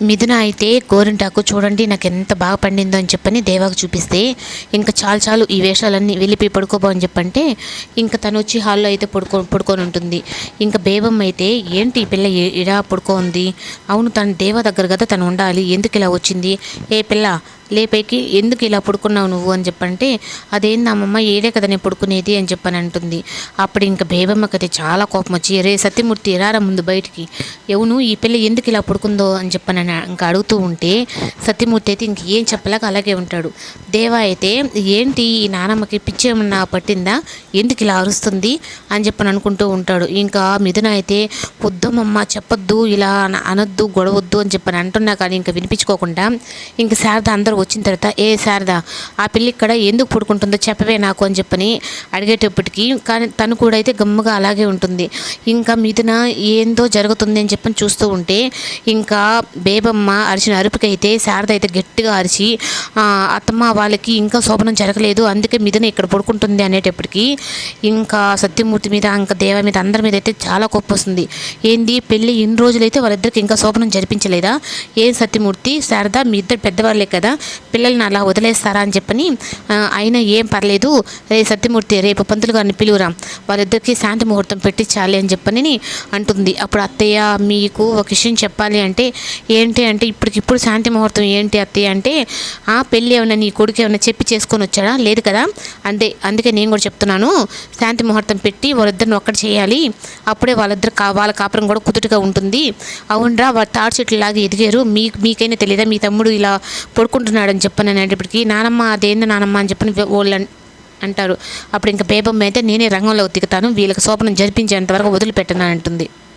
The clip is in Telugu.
మిథున అయితే గోరింటాకు చూడండి నాకు ఎంత బాగా పండిందో అని చెప్పని దేవాకు చూపిస్తే ఇంకా చాలు చాలు ఈ వేషాలన్నీ వెళ్ళిపోయి పడుకోబో అని చెప్పంటే ఇంకా తను వచ్చి హాల్లో అయితే పడుకో పడుకొని ఉంటుంది. ఇంకా బేబమ్మ అయితే ఏంటి ఈ పిల్ల ఇ- ఇలా పడుకోంది? అవును తను దేవ దగ్గర కదా తను ఉండాలి ఎందుకు ఇలా వచ్చింది? ఏ పిల్ల లేపైకి ఎందుకు ఇలా పడుకున్నావు నువ్వు అని చెప్పంటే అదేంది అమ్మమ్మ ఏడే కదా నేను పడుకునేది అని చెప్పని అంటుంది. అప్పుడు ఇంకా బేబమ్మకి అయితే చాలా కోపం వచ్చి రే సత్యమూర్తి రారా ముందు బయటికి. ఎవను ఈ పిల్ల ఎందుకు ఇలా పడుకుందో అని చెప్పని ఇంకా అడుగుతూ ఉంటే సత్యమూర్తి అయితే ఇంక ఏం చెప్పలేక అలాగే ఉంటాడు. దేవా అయితే ఏంటి ఈ నానమ్మకి పిచ్చి ఏమన్నా పట్టిందా? ఎందుకు ఇలా అరుస్తుంది? అని చెప్పని అనుకుంటూ ఉంటాడు. ఇంకా మిథున అయితే పొద్దుమమ్మ చెప్పొద్దు ఇలా అనొద్దు గొడవద్దు అని చెప్పని అంటున్నా కానీ ఇంకా వినిపించుకోకుండా ఇంక శారద అందరూ వచ్చిన తర్వాత ఏ శారద ఆ పిల్లి ఇక్కడ ఎందుకు పడుకుంటుందో చెప్పవే నాకు అని చెప్పని అడిగేటప్పటికి కానీ తను కూడా అయితే గమ్ముగా అలాగే ఉంటుంది. ఇంకా మిథున ఏందో జరుగుతుంది అని చెప్పని చూస్తూ ఉంటే ఇంకా బేబమ్మ అరిచిన అరుపుకైతే శారద అయితే గట్టిగా అరిచి అత్తమ్మ వాళ్ళకి ఇంకా శోభనం జరగలేదు అందుకే మిథున ఇక్కడ పడుకుంటుంది అనేటప్పటికి ఇంకా సత్యమూర్తి మీద ఇంకా దేవ మీద అందరి మీద అయితే చాలా కోపం వస్తుంది. ఏంది పెళ్ళి ఇన్ని రోజులైతే వాళ్ళిద్దరికి ఇంకా శోభనం జరిపించలేదా? ఏం సత్యమూర్తి శారద మీ ఇద్దరు పెద్దవాళ్ళే కదా పిల్లల్ని అలా వదిలేస్తారా అని చెప్పని అయినా ఏం పర్లేదు. రే సత్యమూర్తి రేపు పంతులు గారిని పిలువురా. వాళ్ళిద్దరికీ శాంతి ముహూర్తం పెట్టించాలి అని చెప్పని అంటుంది. అప్పుడు అత్తయ్య మీకు ఒక విషయం చెప్పాలి అంటే ఏంటి అంటే ఇప్పటికిప్పుడు శాంతి ముహూర్తం ఏంటి అత్తయ్య అంటే ఆ పెళ్ళి ఏమైనా నీ కొడుకు ఏమైనా చెప్పి చేసుకొని వచ్చాడా? లేదు కదా? అంతే అందుకే నేను కూడా చెప్తున్నాను. శాంతి ముహూర్తం పెట్టి వాళ్ళిద్దరిని ఒక్కటి చేయాలి. అప్పుడే వాళ్ళిద్దరు కా వాళ్ళ కాపురం కూడా కుదుటిగా ఉంటుంది. అవునరా వాళ్ళ తాడు చెట్లు లాగా ఎదిగారు. మీకు మీకైనా తెలియదా మీ తమ్ముడు ఇలా పడుకుంటున్నారు పడుకుంటున్నాడని చెప్పని అనేటప్పటికీ నానమ్మ అదేంది నానమ్మ అని చెప్పని వాళ్ళు అంటారు. అప్పుడు ఇంకా పేపమ్మ అయితే నేనే రంగంలో దిగుతాను వీళ్ళకి శోభనం జరిపించేంతవరకు వదిలిపెట్టను అంటుంది.